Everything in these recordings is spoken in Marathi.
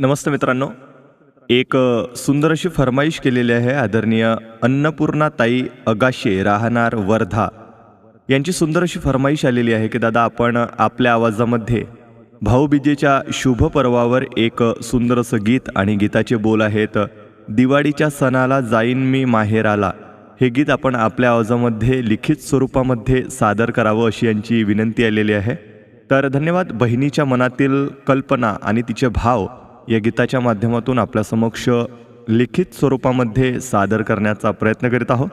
नमस्ते मित्रांनो. एक सुंदर अशी फरमाईश केलेली आहे आदरणीय अन्नपूर्णा ताई अगाशे राहणार वर्धा. यांची सुंदर अशी फरमाईश आलेली आहे की दादा आपण आपल्या आवाजामध्ये भाऊबीजेच्या शुभ पर्वावर एक सुंदरसं सुंदर असं गीत आणि गीताचे बोल आहेत. दिवाळीच्या सणाला जाईन मी माहेराला. हे गीत आपण आपल्या आवाजामध्ये लिखित स्वरूपामध्ये सादर करावं अशी यांची विनंती आलेली आहे. तर धन्यवाद बहिणीच्या मनातील कल्पना आणि तिचे भाव. या गीताच्या माध्यमातून आपल्या समक्ष लिखित स्वरूपामध्ये सादर करण्याचा प्रयत्न करीत आहोत.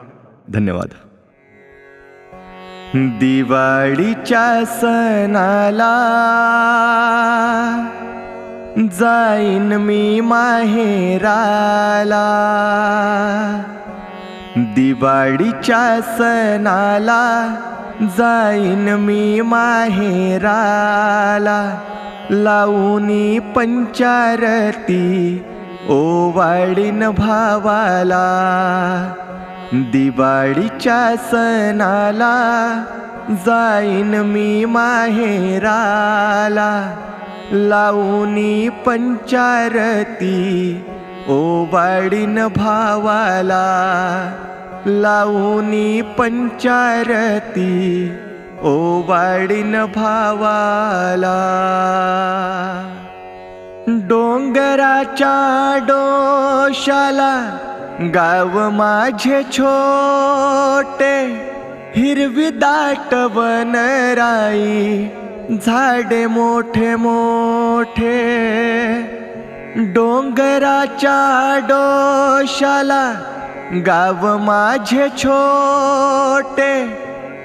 धन्यवाद. दिवाळीच्या सणाला जाईन मी माहेराला. दिवाळीच्या सणाला जाईन मी माहेराला. लावणी पंचारती ओवाळीन भावाला दिवाळीच्या सणाला जाईन मी माहेराला. लावणी पंचारती ओवाळीन भावाला लावणी पंचारती ओवाळीन भावाला डोंगराच्या डोशाला गाव माझे छोटे हिरवी दाट वनराई झाडे मोठे मोठे. डोंगराच्या डोशाला गाव माझे छोटे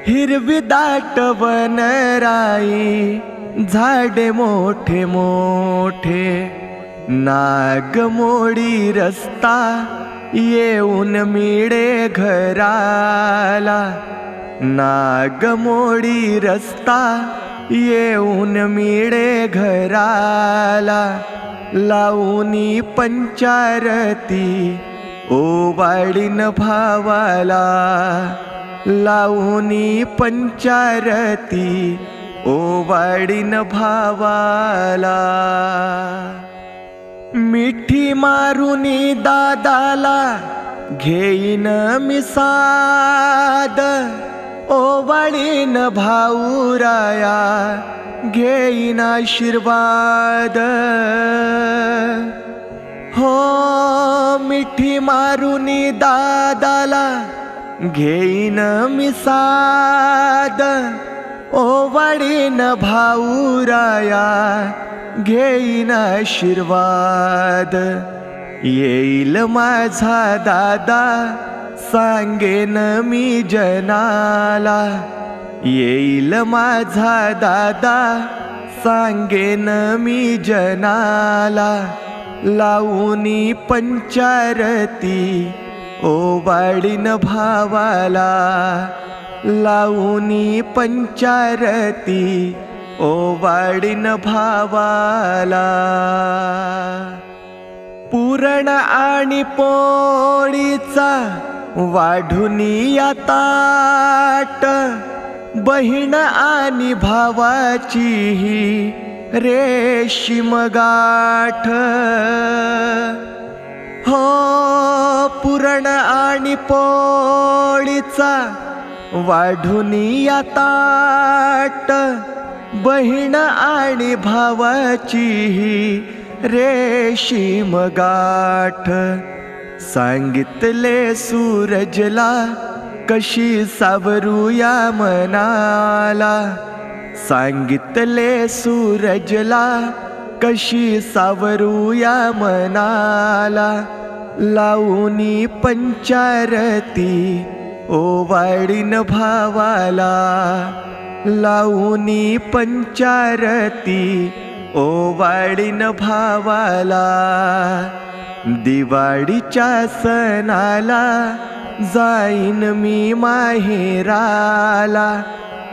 हिरवी दाट वनराई झाडे मोठे मोठे नाग मोडी रस्ता येऊन मिळे घराला. नाग मोडी रस्ता येऊन मिळे घराला. लावणी पंचारती ओवाळीन भावाला. लावणी पंचारती ओवाडीन भावाला. मिठी मारुनी दादाला घेईन मिसाद ओवाळीन भाऊराया घेईन आशीर्वाद. हो मिठी मारुनी दादाला घेईन मी साद भाऊराया घेईन आशीर्वाद. येईल माझा दादा सांगेन मी जनाला. येईल माझा दादा सांगेन मी जनाला. लावणी पंचारती ओवाळीन भावाला लावणी पंचारती. ओवाळीन भावाला पुरण आणि पोळीचा वाढुनी या ताट. बहीण आणि भावाची ही रेशीम गाठ. हो पुरण आणि पोळीचा वाढूनी या ताट बहीण आणि भावाची ही रेशीम गाठ. सांगितले सूरजला कशी सावरूया मनाला. सांगितले सूरजला कशी सावरूया मनाला. लावणी पंचारती ओवाडीन भावाला. लावणी पंचारती ओवाडीन भावाला. दिवाळीच्या सणाला जाईन मी माहेराला.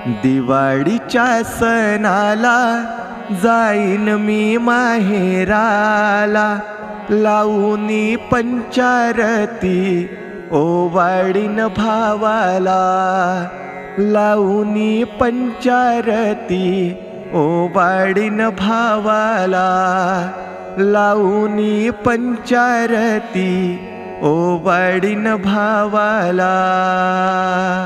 दिवाळीच्या सणाला जाईन मी माहेराला. लावणी पंचारती ओवाळीन भावाला. लावणी पंचारती ओवाळीन भावाला. लावूनी पंचारती ओ वाडीन भावाला.